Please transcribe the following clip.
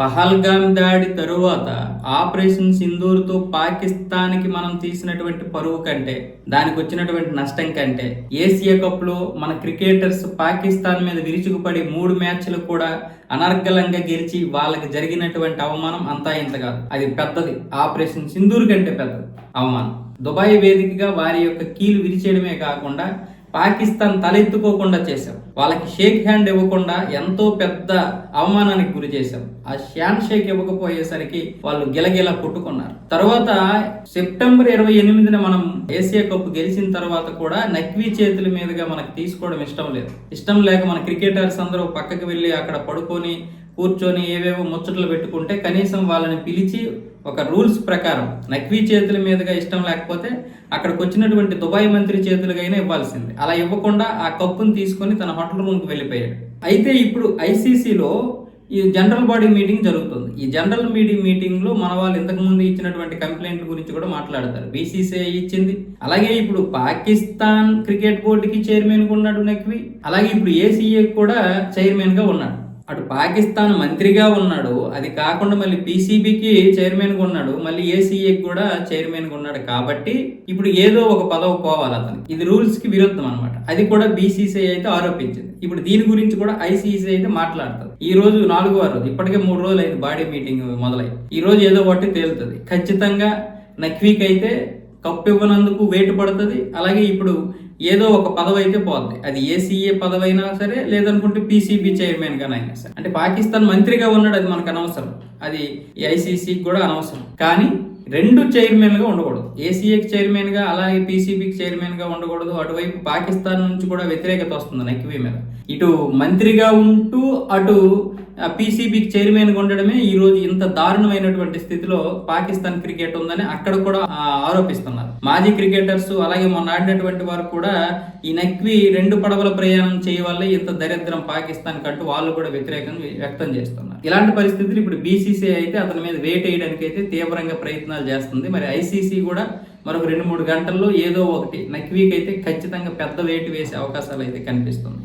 పహల్గామ్ దాడి తరువాత ఆపరేషన్ సింధూర్తో పాకిస్తాన్కి మనం తీసినటువంటి పరువు కంటే దానికి వచ్చినటువంటి నష్టం కంటే ఏసియా కప్లో మన క్రికెటర్స్ పాకిస్తాన్ మీద విరుచుకుపడి మూడు మ్యాచ్లు కూడా అనర్గళంగా గెలిచి వాళ్ళకి జరిగినటువంటి అవమానం అంతా ఇంత కాదు. అది పెద్దది. ఆపరేషన్ సింధూర్ కంటే పెద్దది. అవమానం. దుబాయ్ వేదికగా వారి యొక్క కీలు విరిచేయడమే కాకుండా పాకిస్తాన్ తలెత్తుకోకుండా చేశాం. వాళ్ళకి షేక్ హ్యాండ్ ఇవ్వకుండా ఎంతో పెద్ద అవమానానికి గురి చేశాం. ఆ షాన్ షేక్ ఇవ్వకపోయేసరికి వాళ్ళు గిలగిలా కొట్టుకున్నారు. తర్వాత సెప్టెంబర్ ఇరవై ఎనిమిదిన మనం ఏసియా కప్ గెలిచిన తర్వాత కూడా నక్వీ చేతుల మీదుగా మనకు తీసుకోవడం ఇష్టం లేదు. ఇష్టం లేక మన క్రికెటర్స్ అందరూ పక్కకి వెళ్ళి అక్కడ పడుకొని కూర్చొని ఏవేవో ముచ్చట్లు పెట్టుకుంటే కనీసం వాళ్ళని పిలిచి ఒక రూల్స్ ప్రకారం నక్వీ చేతుల మీదుగా ఇష్టం లేకపోతే అక్కడికి వచ్చినటువంటి దుబాయ్ మంత్రి చేతులుగైనా ఇవ్వాల్సింది. అలా ఇవ్వకుండా ఆ కప్పును తీసుకొని తన హోటల్ రూమ్కి వెళ్ళిపోయాడు. అయితే ఇప్పుడు ఐసీసీలో ఈ జనరల్ బాడీ మీటింగ్ జరుగుతుంది. ఈ జనరల్ మీడి మీటింగ్లో మన వాళ్ళు ఇంతకుముందు ఇచ్చినటువంటి కంప్లైంట్ల గురించి కూడా మాట్లాడతారు. బీసీసీఐ ఇచ్చింది. అలాగే ఇప్పుడు పాకిస్తాన్ క్రికెట్ బోర్డుకి చైర్మన్గా ఉన్నాడు నక్వి. అలాగే ఇప్పుడు ఏసీఏ కూడా చైర్మన్గా ఉన్నాడు. అటు పాకిస్తాన్ మంత్రిగా ఉన్నాడు. అది కాకుండా మళ్ళీ పీసీబీకి చైర్మన్గా ఉన్నాడు. మళ్ళీ ఏసీఏకి కూడా చైర్మన్గా ఉన్నాడు కాబట్టి ఇప్పుడు ఏదో ఒక పదవి పోవాలి అతను. ఇది రూల్స్కి విరుద్ధం అనమాట అది కూడా బీసీసీఐ అయితే ఆరోపించింది. ఇప్పుడు దీని గురించి కూడా ఐసీసీ అయితే మాట్లాడుతుంది. ఈ రోజు నాలుగో రోజు ఇప్పటికే మూడు రోజులు అయింది బాడీ మీటింగ్ మొదలై. ఈ రోజు ఏదో ఒకటి తేలుతుంది. ఖచ్చితంగా నక్వీకి అయితే కప్పు ఇవ్వనందుకు వేటు పడుతుంది. అలాగే ఇప్పుడు ఏదో ఒక పదవి అయితే పోద్ది. అది ఏసీఏ పదవి అయినా సరే లేదనుకుంటే పీసీబీ చైర్మన్ అయినా సరే. అంటే పాకిస్తాన్ మంత్రిగా ఉన్నాడు అది మనకు అనవసరం. అది ఐసీసీకి కూడా అనవసరం. కానీ రెండు చైర్మన్గా ఉండకూడదు. ఏసీఏకి చైర్మన్గా అలాగే పీసీబీకి చైర్మన్గా ఉండకూడదు. అటువైపు పాకిస్తాన్ నుంచి కూడా వ్యతిరేకత వస్తుంది నక్వీ మీద. ఇటు మంత్రిగా ఉంటూ అటు పీసీబీకి చైర్మన్గా ఉండడమే ఈ రోజు ఇంత దారుణమైనటువంటి స్థితిలో పాకిస్తాన్ క్రికెట్ ఉందని అక్కడ కూడా ఆరోపిస్తున్నారు. మాజీ క్రికెటర్స్ అలాగే మొన్న ఆడినటువంటి వారు కూడా ఈ నక్వి రెండు పడవల ప్రయాణం చేయవల్ల ఇంత దరిద్రం పాకిస్తాన్ కంటూ వాళ్ళు కూడా వ్యతిరేకం వ్యక్తం చేస్తున్నారు. ఇలాంటి పరిస్థితులు ఇప్పుడు బీసీసీ అయితే అతని మీద వేట్ వేయడానికి అయితే తీవ్రంగా ప్రయత్నాలు చేస్తుంది. మరి ఐసీసీ కూడా మరొక రెండు మూడు గంటల్లో ఏదో ఒకటి నక్వీకి అయితే ఖచ్చితంగా పెద్ద వేటు వేసే అవకాశాలు అయితే కనిపిస్తుంది